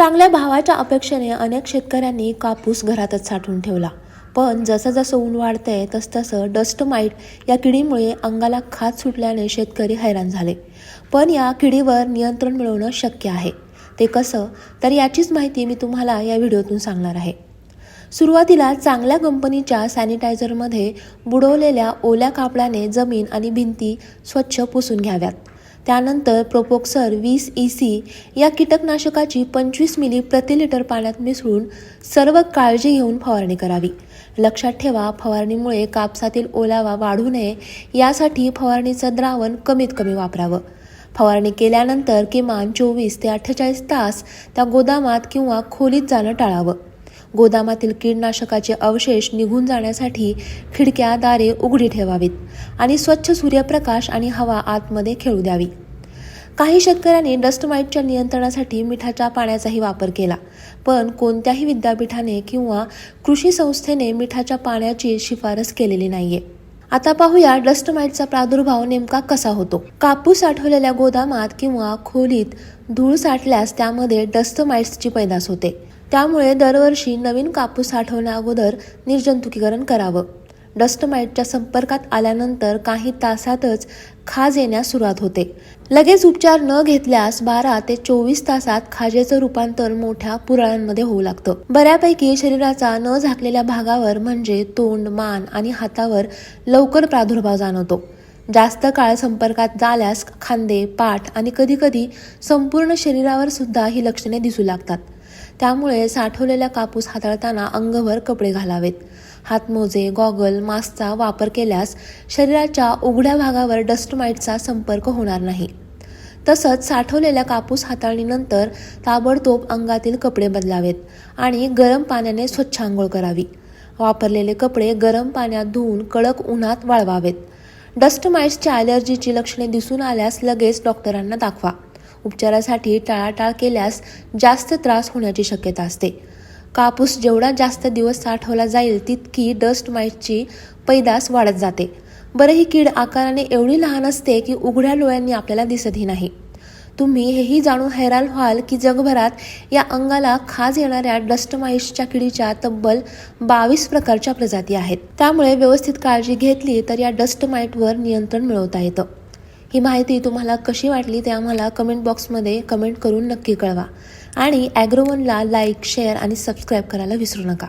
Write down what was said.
चांगल्या भावाच्या अपेक्षेने अनेक शेतकऱ्यांनी कापूस घरातच साठवून ठेवला. पण जसं जसं ऊन वाढतंय तसतसं डस्ट माईट या किडीमुळे अंगाला खात सुटल्याने शेतकरी हैराण झाले. पण या किडीवर नियंत्रण मिळवणं शक्य आहे. ते कसं? तर याचीच माहिती मी तुम्हाला या व्हिडिओतून सांगणार आहे. सुरुवातीला चांगल्या कंपनीच्या सॅनिटायझरमध्ये बुडवलेल्या ओल्या कापडाने जमीन आणि भिंती स्वच्छ पुसून घ्याव्यात. त्यानंतर प्रोपोक्सर वीस ई सी या कीटकनाशकाची पंचवीस मिली प्रति लिटर पाण्यात मिसळून सर्व काळजी घेऊन फवारणी करावी. लक्षात ठेवा फवारणीमुळे कापसातील ओलावा वाढू नये यासाठी फवारणीचं द्रावण कमीत कमी वापरावं. फवारणी केल्यानंतर किमान चोवीस ते अठ्ठेचाळीस तास त्या गोदामात किंवा खोलीत जाणं टाळावं. गोदामातील कीडनाशकाचे अवशेष निघून जाण्यासाठी खिडक्या दारे उघडी ठेवावीत आणि स्वच्छ सूर्यप्रकाश आणि हवा आतमध्ये खेळू द्यावी. काही शेतकऱ्यांनी डस्ट माईटच्या नियंत्रणासाठी मिठाच्या पाण्याचाही वापर केला पण कोणत्याही विद्यापीठाने किंवा कृषी संस्थेने मिठाच्या पाण्याची शिफारस केलेली नाहीये. आता पाहूया डस्ट माईटचा प्रादुर्भाव नेमका कसा होतो. कापूस साठवलेल्या गोदामात किंवा खोलीत धूळ साठल्यास त्यामध्ये डस्ट माईट्सची पैदास होते. त्यामुळे दरवर्षी नवीन कापूस साठवण्या अगोदर निर्जंतुकीकरण करावं. डस्टमाइटच्या संपर्कात आल्यानंतर काही तासातच खाज येण्यास सुरुवात होते. लगेच उपचार न घेतल्यास बारा ते चोवीस तासात खाजेचं रूपांतर मोठ्या पुरळांमध्ये होऊ लागतं. बऱ्यापैकी शरीराचा न झाकलेल्या भागावर म्हणजे तोंड मान आणि हातावर लवकर प्रादुर्भाव जाणवतो. जास्त काळ संपर्कात झाल्यास खांदे पाठ आणि कधीकधी संपूर्ण शरीरावर सुद्धा ही लक्षणे दिसू लागतात. त्यामुळे साठवलेला कापूस हाताळताना अंगभर कपडे घालावेत. हातमोजे गॉगल मास्कचा वापर केल्यास शरीराच्या उघड्या भागावर डस्टमाईटचा संपर्क होणार नाही. तसंच साठवलेल्या कापूस हाताळणीनंतर ताबडतोब अंगातील कपडे बदलावेत आणि गरम पाण्याने स्वच्छ आंघोळ करावी. वापरलेले कपडे गरम पाण्यात धुवून कडक उन्हात वाळवावेत. डस्टमाईट्सच्या ॲलर्जीची लक्षणे दिसून आल्यास लगेच डॉक्टरांना दाखवा. उपचारासाठी टाळाटाळ केल्यास जास्त त्रास होण्याची शक्यता असते. कापूस जेवढा जास्त दिवस साठवला जाईल तितकी डस्ट माईटची पैदास वाढत जाते. बरं ही कीड आकाराने एवढी लहान असते की उघड्या डोळ्यांनी आपल्याला दिसतही नाही. तुम्ही हेही जाणून हैराण व्हाल की जगभरात या अंगाला खाज येणाऱ्या डस्ट किडीच्या तब्बल बावीस प्रकारच्या प्रजाती आहेत. त्यामुळे व्यवस्थित काळजी घेतली तर या डस्ट माईटवर नियंत्रण मिळवता येतं. ही माहिती तुम्हाला कशी वाटली ते आम्हाला कमेंट बॉक्समध्ये कमेंट करून नक्की कळवा. आणि ॲग्रोवनला लाईक शेअर आणि सबस्क्राईब करायला विसरू नका.